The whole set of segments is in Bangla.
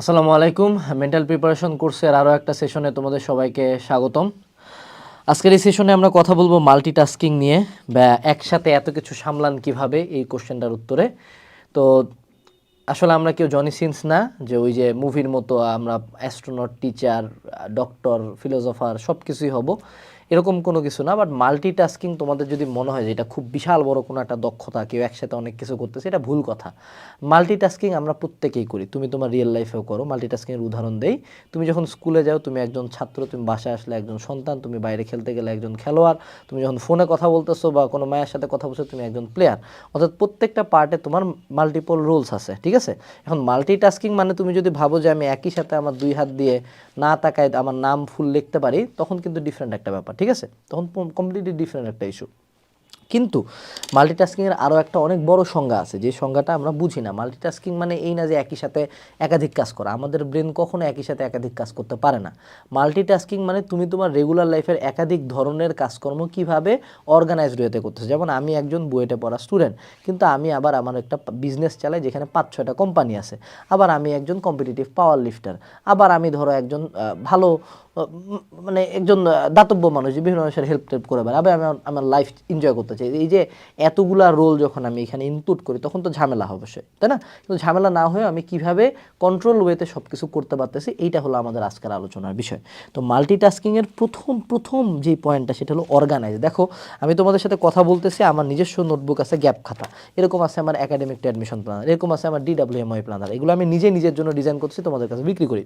আসসালামু আলাইকুম। মেন্টাল প্রিপারেশন কোর্সের আরও একটা সেশনে তোমাদের সবাইকে স্বাগতম। আজকের এই সেশনে আমরা কথা বলব মাল্টিটাস্কিং নিয়ে, বা একসাথে এত কিছু সামলান কীভাবে এই কোশ্চেনটার উত্তরে। তো আসলে আমরা কেউ জনি সিন্স না, যে ওই যে মুভির মতো আমরা অ্যাস্ট্রোনট টিচার ডক্টর ফিলোজফার সব কিছুই হব। এরকম কোনো কিছু না বাট মাল্টিটাস্কিং তোমাদের যদি মনে হয় যে এটা খুব বিশাল বড় কোনো একটা দক্ষতা, কেউ একসাথে অনেক কিছু করতেছে, এটা ভুল কথা। মাল্টিটাস্কিং আমরা প্রত্যেকেই করি। তুমি তোমার রিয়েল লাইফেও করো মাল্টিটাস্কিংয়ের উদাহরণ দেই। তুমি যখন স্কুলে যাও, তুমি একজন ছাত্র, তুমি বাসায় আসলে একজন সন্তান, তুমি বাইরে খেলতে গেলে একজন খেলোয়াড়, তুমি যখন ফোনে কথা বলতেছো বা কোনো মায়ের সাথে কথা বলছো তুমি একজন প্লেয়ার অর্থাৎ প্রত্যেকটা পার্টে তোমার মাল্টিপল রোলস আছে, ঠিক আছে? এখন মাল্টিটাস্কিং মানে তুমি যদি ভাবো যে আমি একই সাথে আমার দুই হাত দিয়ে না তাকায়, আমার নাম ফুল লিখতে পারি, তখন কিন্তু ডিফারেন্ট একটা ব্যাপার। ঠিক আছে? তখন কমপ্লিটলি ডিফারেন্ট একটা ইস্যু কিন্তু মাল্টিটাস্কিংয়ের আরও একটা অনেক বড় সংজ্ঞা আছে। যে সংজ্ঞাটা আমরা বুঝি না। মাল্টিটাস্কিং মানে এই না যে একই সাথে একাধিক কাজ করা। আমাদের ব্রেন কখনো একই সাথে একাধিক কাজ করতে পারে না। মাল্টিটাস্কিং মানে তুমি তোমার রেগুলার লাইফের একাধিক ধরনের কাজকর্ম কীভাবে অর্গানাইজড হতে করতেছো? যেমন আমি একজন বুয়েটে পড়া স্টুডেন্ট কিন্তু আমি আবার আমার একটা বিজনেস চালাই যেখানে পাঁচ, ছয়টা কোম্পানি আছে। আবার আমি একজন কম্পিটিটিভ পাওয়ার লিফটার আবার আমি ধরো একজন ভালো মানে একজন দাতব্য মানুষ বিভিন্ন মানুষের হেল্প টেল্প করে বেড়াবে আমি আমার- লাইফ এনজয় করতে চাই। এই যে এতগুলা রোল যখন আমি এখানে ইনপুট করি, তখন তো ঝামেলা অবশ্যই, তাই না? কিন্তু ঝামেলা না হয়ে আমি কীভাবে কন্ট্রোল ওয়েতে সব কিছু করতে পারতেছি, এইটা হলো আমাদের আজকের আলোচনার বিষয়। তো মাল্টিটাস্কিংয়ের প্রথম প্রথম যে পয়েন্টটা সেটা হলো অর্গানাইজ দেখো, আমি তোমাদের সাথে কথা বলতেছি, আমার নিজস্ব নোটবুক আছে গ্যাপ খাতা। এরকম আছে আমার একাডেমিক অ্যাডমিশন প্ল্যানার এরকম আছে আমার ডিডাব্লিউএমআই প্ল্যানার এগুলো আমি নিজে, নিজের জন্য ডিজাইন করছি তোমাদের কাছে বিক্রি করি।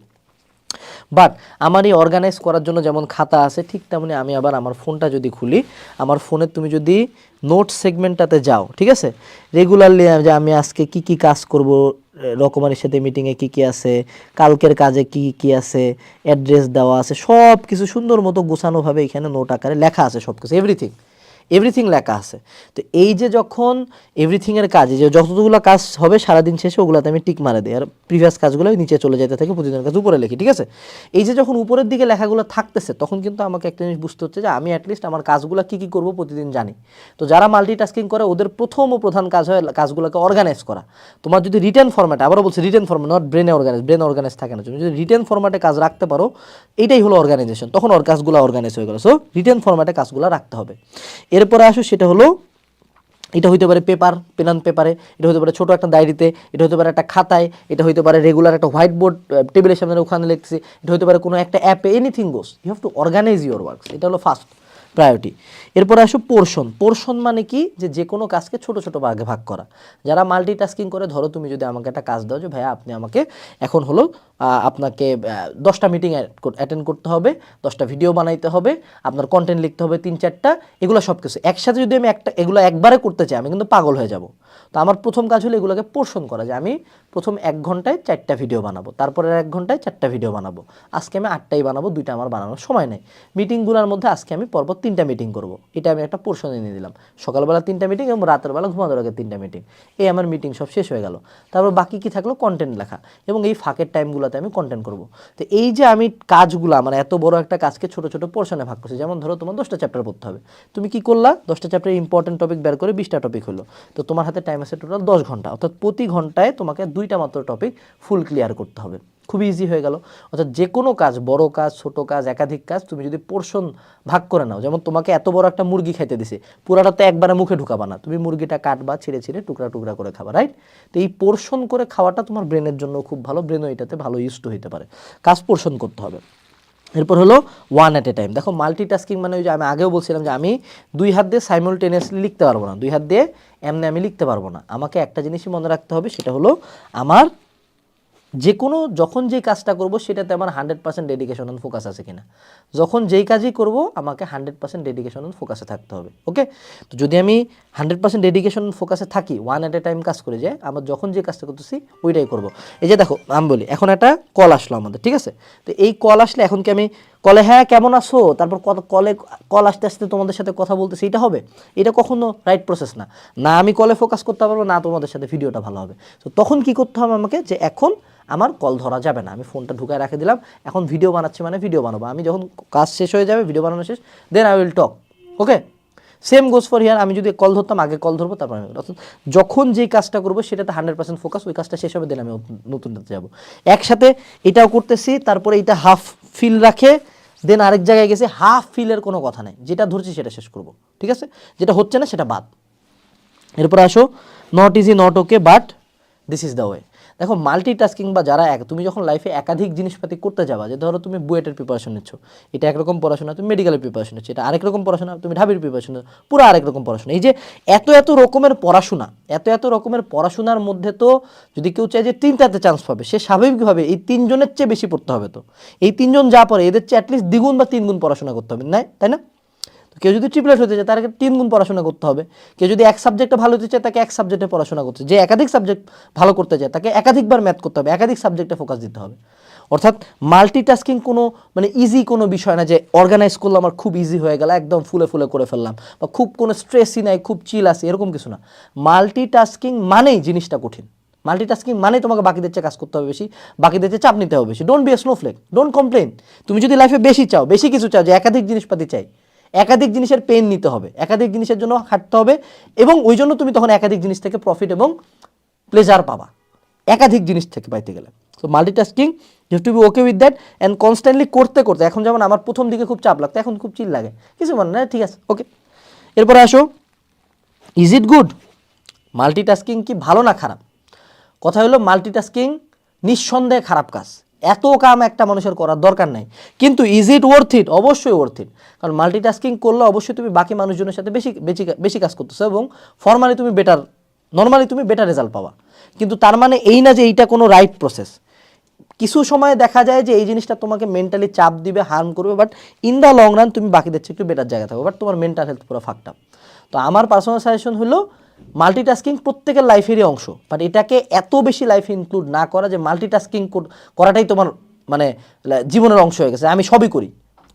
বাট আমার এই অর্গানাইজ করার জন্য যেমন খাতা আছে, ঠিক তেমনি আমি আবার আমার ফোনটা যদি খুলি, আমার ফোনে তুমি যদি নোট সেগমেন্টটাতে যাও, ঠিক আছে? রেগুলারলি যে আমি আজকে কি কি কাজ করব রকমারির সাথে মিটিংয়ে কি কি আছে, কালকের কাজে কি কি আছে অ্যাড্রেস দেওয়া আছে সব কিছু সুন্দর মতো গোছানোভাবে এখানে নোট আকারে লেখা আছে সব কিছু এভরিথিং এভরিথিং লেখা আছে। তো এই যে যখন এভরিথিংয়ের কাজ যে যতগুলো কাজ হবে সারাদিন শেষে, ওগুলোতে আমি টিক মারে দিই। আর প্রিভিয়াস কাজগুলো নিচে চলে যেতে থাকে, প্রতিদিনের কাজ উপরে লিখি, ঠিক আছে? এই যে যখন উপরের দিকে লেখাগুলো থাকতেছে, তখন কিন্তু আমাকে একটা জিনিস বুঝতে হচ্ছে যে আমি অ্যাটলিস্ট আমার কাজগুলো কী কী করব প্রতিদিন জানি। তো যারা মাল্টিটাস্কিং করে, ওদের প্রথম ও প্রধান কাজ হয় কাজগুলোকে অর্গানাইজ করা। তোমার যদি রিটার্ন ফরম্যাটে আবারও বলছি রিটার্ন ফরম্যাট নট ব্রেনে অর্গানাইজ ব্রেন অর্গানাইজ থাকে না। তুমি যদি রিটার্ন ফরম্যাটে কাজ রাখতে পারো এইটাই হলো অর্গানাইজেশন তখন কাজগুলো অর্গানাইজ হয়ে গেল। সো রিটার্ন ফরম্যাটে কাজগুলো রাখতে হবে। এরপরে আসো, সেটা হলো, এটা হইতে পারে পেপার পেন পেপারে এটা হতে পারে ছোটো একটা ডায়েরিতে এটা হতে পারে একটা খাতায়, এটা হইতে পারে রেগুলার একটা হোয়াইট বোর্ড টেবিলের সামনে ওখানে লিখছে এটা হতে পারে কোনো একটা অ্যাপে anything goes you have to organise your works এটা হলো ফার্স্ট প্রায়োরিটি এরপরে আসো পোর্শন পোর্শন মানে কি? যে যে কোনো কাজকে ছোট ছোট ভাগে ভাগ করা। যারা মাল্টিটাস্কিং করে, ধরো তুমি যদি আমাকে একটা কাজ দাও যে, ভাইয়া, আপনি আমাকে এখন হলো আপনাকে দশটা মিটিং অ্যাটেন্ড করতে হবে, দশটা ভিডিও বানাইতে হবে, আপনার কন্টেন্ট লিখতে হবে, তিন চারটা, এগুলো সব কিছু একসাথে যদি আমি একটা, এগুলো একবারে করতে চাই, আমি কিন্তু পাগল হয়ে যাব। তো আমার প্রথম কাজ হলো এগুলোকে পোর্শন করা, যে আমি প্রথম এক ঘন্টায় চারটা ভিডিও বানাবো, তারপরে এক ঘন্টায় চারটা ভিডিও বানাবো। আজকে আমি আটটাই বানাবো, দুইটা আমার বানানোর সময় নেই। মিটিংগুলোর মধ্যে আজকে আমি পরপর তিনটা মিটিং করব। এটা আমি একটা পোর্শনে নিয়ে দিলাম। সকালবেলা তিনটা মিটিং এবং রাতের বেলা ঘুমানোর আগে তিনটা মিটিং এই আমার মিটিং সব শেষ হয়ে গেল। তারপর বাকি কি থাকল? কন্টেন্ট লেখা। এবং এই ফাঁকের টাইমগুলোতে আমি কন্টেন্ট করব। তো এই যে আমি কাজগুলো আমার এত বড় একটা কাজকে ছোট ছোট পোর্শনে ভাগ করছি, যেমন ধরো তোমার দশটা চ্যাপ্টার পড়তে হবে। তুমি কি করলা? দশটা চ্যাপ্টার ইম্পর্টেন্ট টপিক বের করে বিশটা টপিক হলো। তো তোমার হাতে টাইম আছে টোটাল দশ ঘণ্টা। অর্থাৎ প্রতি ঘন্টায় তোমাকে দুইটা মাত্র টপিক ফুল ক্লিয়ার করতে হবে। খুবই ইজি হয়ে গেল। অর্থাৎ যে কোনো কাজ, বড় কাজ, ছোট কাজ, একাধিক কাজ, তুমি যদি পোর্শন ভাগ করে নাও, যেমন তোমাকে এত বড় একটা মুরগি খাইতে দিছে, পুরাটা তো একবারে মুখে ঢুকাবা না। তুমি মুরগিটা কাটবা, ছিঁড়ে ছিঁড়ে, টুকরা টুকরা করে খাবা রাইট তো এই পোর্শন করে খাওয়াটা তোমার ব্রেনের জন্য খুব ভালো ব্রেনও এটাতে ভালো ইউজ টু হইতে পারে। কাজ পোর্শন করতে হবে। এরপর হলো ওয়ান অ্যাট এ টাইম দেখো মাল্টিটাস্কিং মানে ওই যে আমি আগেও বলছিলাম যে আমি দুই হাত দিয়ে সাইমultaneously লিখতে পারব না। দুই হাত দিয়ে এমনি আমি লিখতে পারব না। আমাকে একটা জিনিসই মনে রাখতে হবে, সেটা হলো আমার যে কোনো যখন যে কাজটা করব, সেটাতে আমার hundred percent dedication and focus আছে কিনা। যখন যেই কাজই করব, আমাকে হান্ড্রেড পার্সেন্ট ডেডিকেশন অ্যান্ড ফোকাসে থাকতে হবে ওকে তো যদি আমি হান্ড্রেড পার্সেন্ট ডেডিকেশন ফোকাসে থাকি ওয়ান অ্যাট এ টাইম কাজ করে যায় আমার যখন যে কাজটা করতেছি, ওইটাই করব। এই যে দেখো, আমি বলি, এখন একটা কল আসলো আমাদের, ঠিক আছে? তো এই কল আসলে এখন কি আমি কলে হ্যাঁ কেমন আছো? তারপর কত কলে কল আসতে আসতে তোমাদের সাথে কথা বলতেছি, এটা হবে? এটা কখনো রাইট প্রসেস না। না আমি কলে ফোকাস করতে পারব, না তোমাদের সাথে ভিডিওটা ভালো হবে। তো তখন কি করতে হবে আমাকে? যে এখন আমার কল ধরা যাবে না। আমি ফোনটা ঢুকায় রেখে দিলাম। এখন ভিডিও বানাচ্ছি মানে ভিডিও বানাবো। আমি যখন কাজ শেষ হয়ে যাবে ভিডিও বানানো শেষ then I will talk okay same goes for here আমি যদি কল ধরতাম, আগে কল ধরবো, তারপর আমি অর্থাৎ যখন যেই কাজটা করব, সেটাতে হান্ড্রেড পার্সেন্ট ফোকাস ওই কাজটা শেষ হবে দেন আমি নতুনটাতে যাব। একসাথে এটাও করতেছি, তারপরে এটা হাফ ফিল রাখে দেন আরেক জায়গায় গেছে হাফ ফিলের কোনো কথা নেই। যেটা ধরছি, সেটা শেষ করব, ঠিক আছে? যেটা হচ্ছে না, সেটা বাদ। এরপর আসো not easy not okay but this is the way দেখো মাল্টিটাস্কিং বা যারা এক, তুমি যখন লাইফে একাধিক জিনিসপাতি করতে যাবা, যে ধরো তুমি বুয়েটের প্রিপারেশন নিচ্ছ, এটা একরকম পড়াশোনা, তুমি মেডিকেলের প্রিপারেশন নিচ্ছ, এটা আরেক রকম পড়াশোনা, তুমি ঢাবির প্রিপারেশন পুরো আরেক রকম পড়াশোনা। এই যে এত এত রকমের পড়াশোনা, এত এত রকমের পড়াশোনার মধ্যে তো যদি কেউ চায় যে তিনটাতে চান্স পাবে, সে স্বাভাবিকভাবে এই তিনজনের চেয়ে বেশি পড়তে হবে তো। এই তিনজন যা পড়ে, এদের চেয়ে অ্যাটলিস্ট দ্বিগুণ বা তিনগুণ পড়াশোনা করতে হবে নাই তাই না? কেউ যদি ট্রিপলেট হতে চায় তাকে তিন গুণ পড়াশোনা করতে হবে। কেউ যদি এক সাবজেক্টে ভালো হতে চায়, তাকে এক সাবজেক্টে পড়াশোনা করতে যে একাধিক সাবজেক্ট ভালো করতে চায়, তাকে একাধিকবার ম্যাথ করতে হবে, একাধিক সাবজেক্টে ফোকাস দিতে হবে। অর্থাৎ মাল্টিটাস্কিং কোনো মানে ইজি কোনো বিষয় না যে অর্গানাইজ করলে আমার খুব ইজি হয়ে গেল, একদম ফুলে ফুলে করে ফেললাম। বা খুব কোনো স্ট্রেসই নাই, খুব চিল আছে, এরকম কিছু না। মাল্টিটাস্কিং মানেই জিনিসটা কঠিন। মাল্টিটাস্কিং মানে তোমাকে বাকিদের চেয়ে কাজ করতে হবে বেশি, বাকিদের চেয়ে চাপ নিতে হবে বেশি। Don't be a snowflake don't complain তুমি যদি লাইফে বেশি চাও, বেশি কিছু চাও, যে একাধিক জিনিসপাতি চাই একাধিক জিনিসের পেন নিতে হবে, একাধিক জিনিসের জন্য খাটতে হবে এবং ওই জন্য তুমি তখন একাধিক জিনিস থেকে প্রফিট এবং প্লেজার পাবা। একাধিক জিনিস থেকে পাইতে গেলে। তো multitasking you to be okay with that and constantly করতে করতে, এখন যেমন আমার প্রথম দিকে খুব চাপ লাগতো, এখন খুব চিল লাগে। কিছু মানে না ঠিক আছে ওকে এরপরে আসো ইজ ইট গুড মাল্টিটাস্কিং কি ভালো না খারাপ? কথা হলো মাল্টিটাস্কিং নিঃসন্দেহে খারাপ কাজ। এত কাম একটা মানুষের করার দরকার নাই। কিন্তু ইজ ইট ওয়ার্থ ইট অবশ্যই ওয়ার্থ ইট কারণ মাল্টিটাস্কিং করলে অবশ্যই তুমি বাকি মানুষজনের সাথে বেশি বেশি বেশি কাজ করতেছো এবং ফর্মালি তুমি বেটার নর্মালি তুমি বেটার রেজাল্ট পাবা। কিন্তু তার মানে এই না যে এইটা কোনো রাইট প্রসেস কিছু সময় দেখা যায় যে এই জিনিসটা তোমাকে মেন্টালি চাপ দিবে হার্ম করবে but in the long run তুমি বাকিদের চেয়ে একটু বেটার জায়গায় থাকবে বাট তোমার মেন্টাল হেলথ পুরো ফাঁকটা তো আমার পার্সোনাল সাজেশন হলো মাল্টিটাস্কিং প্রত্যেকের লাইফেরই অংশ। বাট এটাকে এত বেশি লাইফে ইনক্লুড না করা যে মাল্টিটাস্কিং করাটাই তোমার মানে জীবনের অংশ হয়ে গেছে। আমি সবই করি।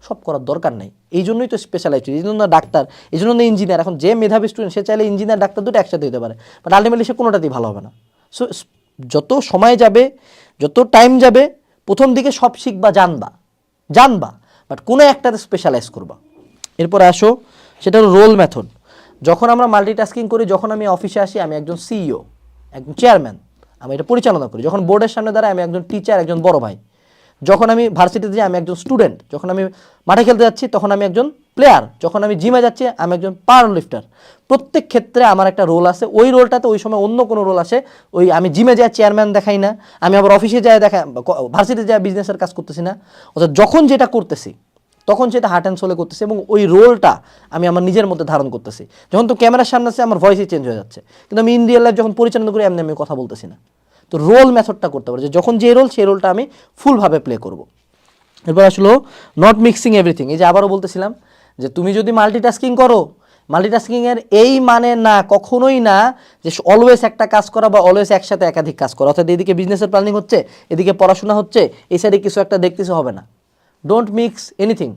সব করার দরকার নাই। এই জন্যই তো স্পেশালাইজ এই জন্য ডাক্তার, এই জন্য ইঞ্জিনিয়ার এখন যে মেধাবী স্টুডেন্ট সে চাইলে ইঞ্জিনিয়ার ডাক্তার দুটো একসাথে হতে পারে। বাট আলটিমেটলি সে কোনোটাতেই ভালো হবে না। সো যত সময় যাবে, যত টাইম যাবে, প্রথম দিকে সব শিখবা, জানবা। জানবা। বাট কোনো একটাতে স্পেশালাইজ করবা। এরপরে আসো, সেটা হলো রোল মেথড যখন আমরা মাল্টিটাস্কিং করি, যখন আমি অফিসে আসি, আমি একজন সিইও একজন চেয়ারম্যান আমি এটা পরিচালনা করি। যখন বোর্ডের সামনে দাঁড়াই আমি একজন টিচার একজন বড় ভাই। যখন আমি ভার্সিটিতে যাই, আমি একজন স্টুডেন্ট যখন আমি মাঠে খেলতে যাচ্ছি, তখন আমি একজন প্লেয়ার যখন আমি জিমে যাচ্ছি, আমি একজন পাওয়ার লিফটার প্রত্যেক ক্ষেত্রে আমার একটা রোল আছে। ওই রোলটাতে ওই সময় অন্য কোনো রোল আসে। ওই আমি জিমে যাই চেয়ারম্যান দেখাই না। আমি আবার অফিসে যাই, দেখা ভার্সিটিতে যাই বিজনেসের কাজ করতেছি না। অর্থাৎ যখন যেটা করতেছি তখন সেটা হার্ট অ্যান্ড সোলে করতেছে এবং ওই রোলটা আমি আমার নিজের মধ্যে ধারণ করতেছি। যখন তো ক্যামেরার সামনে আছে আমার ভয়েসই চেঞ্জ হয়ে যাচ্ছে। কিন্তু আমি ইন রিয়েল লাইফ যখন পরিচালনা করি, এমনি আমি কথা বলতেছি না। তো রোল মেথডটা করতে পারি, যে যখন যে রোল সেই রোলটা আমি ফুলভাবে প্লে করব। এরপর আসলো নট মিক্সিং এভরিথিং এই যে আবারও বলতেছিলাম যে তুমি যদি মাল্টিটাস্কিং করো মাল্টিটাস্কিংয়ের এই মানে না, কখনোই না যে অলওয়েজ একটা কাজ করা বা অলওয়েজ একসাথে একাধিক কাজ করা। অর্থাৎ এদিকে বিজনেসের প্ল্যানিং হচ্ছে, এদিকে পড়াশোনা হচ্ছে, এই সাইডে কিছু একটা দেখতেছে, হবে না। ডোন্ট মিক্স এনিথিং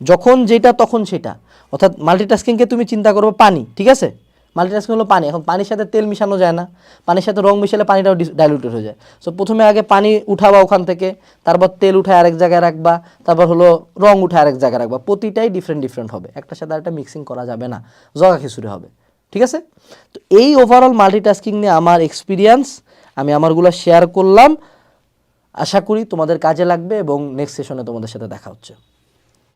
যখন যেটা, তখন সেটা। অর্থাৎ মাল্টিটাস্কিংকে তুমি চিন্তা করব পানি, ঠিক আছে? মাল্টিটাস্কিং হলো পানি। এখন পানির সাথে তেল মিশানো যায় না। পানির সাথে রং মিশালে পানিটাও ডাইলুটেড হয়ে যায়। সো প্রথমে আগে পানি উঠাবা ওখান থেকে, তারপর তেল উঠায় আরেক জায়গায় রাখবা, তারপর হলো রং উঠায় আরেক জায়গায় রাখবা। প্রতিটাই ডিফারেন্ট ডিফারেন্ট হবে। একটার সাথে আরেকটা মিক্সিং করা যাবে না। জগা খিচুড়ি হবে। ঠিক আছে? তো এই ওভারঅল মাল্টিটাস্কিং নিয়ে আমার এক্সপিরিয়েন্স আমি আমারগুলো শেয়ার করলাম। আশা করি তোমাদের কাজে লাগবে এবং নেক্সট সেশনে তোমাদের সাথে দেখা হচ্ছে।